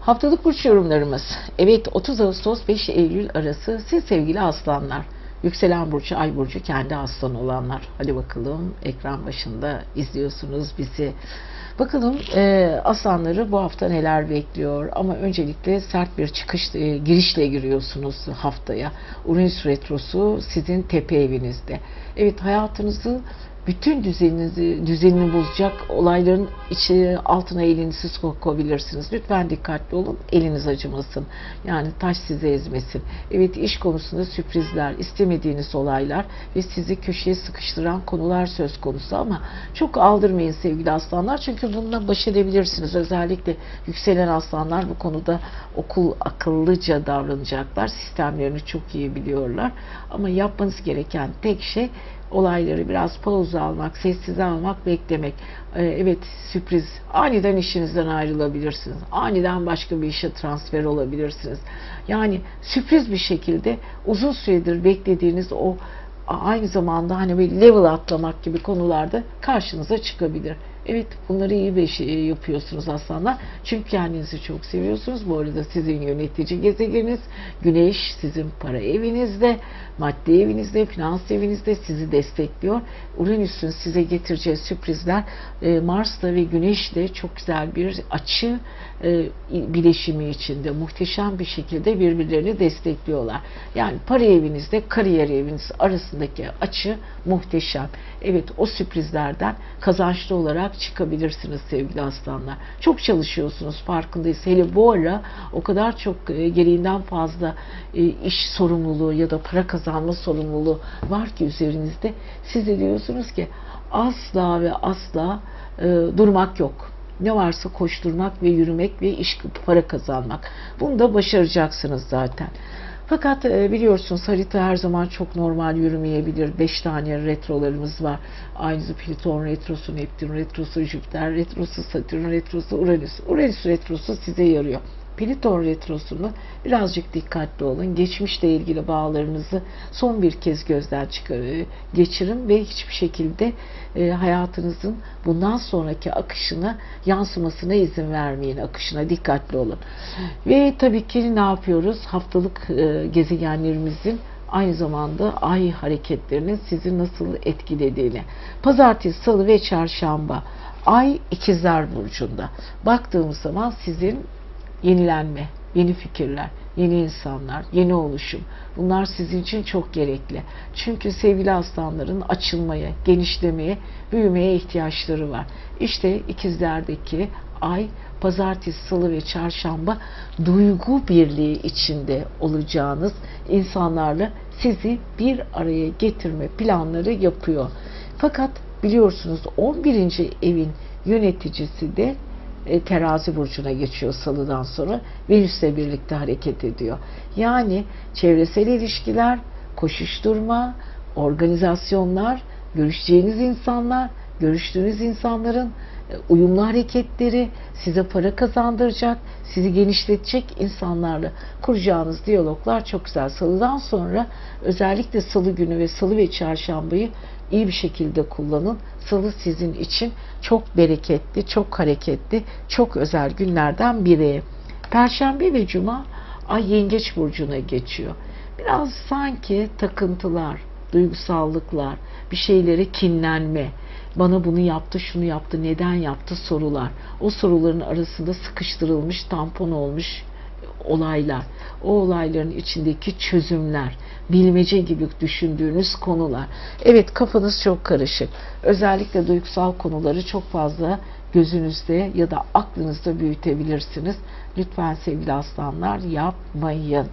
Haftalık burç yorumlarımız. Evet 30 Ağustos 5 Eylül arası siz sevgili aslanlar. Yükselen burcu, ay burcu kendi aslan olanlar. Hadi bakalım ekran başında izliyorsunuz bizi. Bakalım e, aslanları bu hafta neler bekliyor. Ama öncelikle sert bir çıkış e, girişle giriyorsunuz haftaya. Uranüs retrosu sizin tepe evinizde. Evet hayatınızı bütün düzeninizi düzenini bozacak olayların içi altına elinizi sokabilirsiniz. Lütfen dikkatli olun. Eliniz acımasın. Yani taş sizi ezmesin. Evet iş konusunda sürprizler, istemediğiniz olaylar ve sizi köşeye sıkıştıran konular söz konusu ama çok aldırmayın sevgili aslanlar. Çünkü bununla baş edebilirsiniz. Özellikle yükselen aslanlar bu konuda okul akıllıca davranacaklar. Sistemlerini çok iyi biliyorlar. Ama yapmanız gereken tek şey olayları biraz pauza almak, sessize almak, beklemek. Ee, evet sürpriz. Aniden işinizden ayrılabilirsiniz. Aniden başka bir işe transfer olabilirsiniz. Yani sürpriz bir şekilde uzun süredir beklediğiniz o aynı zamanda hani bir level atlamak gibi konularda karşınıza çıkabilir. Evet bunları iyi bir şey yapıyorsunuz aslanlar. Çünkü kendinizi çok seviyorsunuz. Bu arada sizin yönetici gezegeniniz Güneş sizin para evinizde, maddi evinizde, finans evinizde sizi destekliyor. Uranüs'ün size getireceği sürprizler e, Mars'la ve Güneş'le çok güzel bir açı e, bileşimi içinde muhteşem bir şekilde birbirlerini destekliyorlar. Yani para evinizde kariyer eviniz arasındaki açı muhteşem. Evet o sürprizlerden kazançlı olarak çıkabilirsiniz sevgili aslanlar. Çok çalışıyorsunuz farkındayız. Hele bu ara o kadar çok e, gereğinden fazla e, iş sorumluluğu ya da para kazanma sorumluluğu var ki üzerinizde. Siz de diyorsunuz ki asla ve asla e, durmak yok. Ne varsa koşturmak ve yürümek ve iş para kazanmak. Bunu da başaracaksınız zaten. Fakat e, biliyorsunuz harita her zaman çok normal yürümeyebilir. 5 tane retrolarımız var. Aynısı Plüton retrosu, Neptün retrosu, Jüpiter retrosu, Satürn retrosu, Uranüs. Uranüs retrosu size yarıyor. Plüton retrosunu birazcık dikkatli olun. Geçmişle ilgili bağlarınızı son bir kez gözden geçirin ve hiçbir şekilde e, hayatınızın bundan sonraki akışına yansımasına izin vermeyin. Akışına dikkatli olun. Ve tabii ki ne yapıyoruz? Haftalık e, gezegenlerimizin aynı zamanda ay hareketlerinin sizi nasıl etkilediğini. Pazartesi, salı ve çarşamba ay ikizler burcunda. Baktığımız zaman sizin yenilenme, yeni fikirler, yeni insanlar, yeni oluşum. Bunlar sizin için çok gerekli. Çünkü sevgili aslanların açılmaya, genişlemeye, büyümeye ihtiyaçları var. İşte ikizlerdeki ay pazartesi, salı ve çarşamba duygu birliği içinde olacağınız insanlarla sizi bir araya getirme planları yapıyor. Fakat biliyorsunuz 11. evin yöneticisi de e, terazi burcuna geçiyor salıdan sonra Venüs'le birlikte hareket ediyor. Yani çevresel ilişkiler, koşuşturma, organizasyonlar, görüşeceğiniz insanlar, görüştüğünüz insanların e, uyumlu hareketleri size para kazandıracak, sizi genişletecek insanlarla kuracağınız diyaloglar çok güzel. Salıdan sonra özellikle salı günü ve salı ve çarşambayı iyi bir şekilde kullanın. Salı sizin için çok bereketli, çok hareketli, çok özel günlerden biri. Perşembe ve cuma ay yengeç burcuna geçiyor. Biraz sanki takıntılar, duygusallıklar, bir şeylere kinlenme, bana bunu yaptı, şunu yaptı, neden yaptı sorular. O soruların arasında sıkıştırılmış, tampon olmuş olaylar. O olayların içindeki çözümler, bilmece gibi düşündüğünüz konular. Evet kafanız çok karışık. Özellikle duygusal konuları çok fazla gözünüzde ya da aklınızda büyütebilirsiniz. Lütfen sevgili aslanlar yapmayın.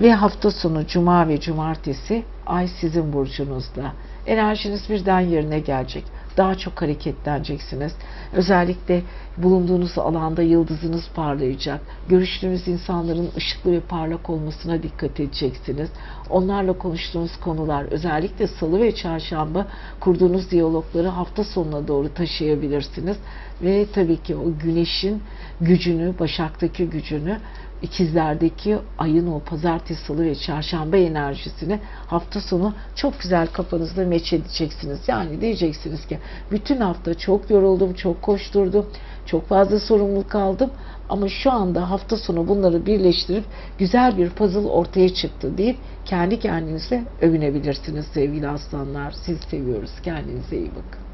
Ve hafta sonu cuma ve cumartesi ay sizin burcunuzda. Enerjiniz birden yerine gelecek daha çok hareketleneceksiniz. Özellikle bulunduğunuz alanda yıldızınız parlayacak. Görüştüğünüz insanların ışıklı ve parlak olmasına dikkat edeceksiniz. Onlarla konuştuğunuz konular özellikle salı ve çarşamba kurduğunuz diyalogları hafta sonuna doğru taşıyabilirsiniz. Ve tabii ki o güneşin gücünü, başaktaki gücünü ikizlerdeki ayın o pazartesi, salı ve çarşamba enerjisini hafta sonu çok güzel kafanızda meç edeceksiniz. Yani diyeceksiniz ki bütün hafta çok yoruldum, çok koşturdum, çok fazla sorumluluk aldım ama şu anda hafta sonu bunları birleştirip güzel bir puzzle ortaya çıktı deyip kendi kendinize övünebilirsiniz sevgili aslanlar. Siz seviyoruz. Kendinize iyi bakın.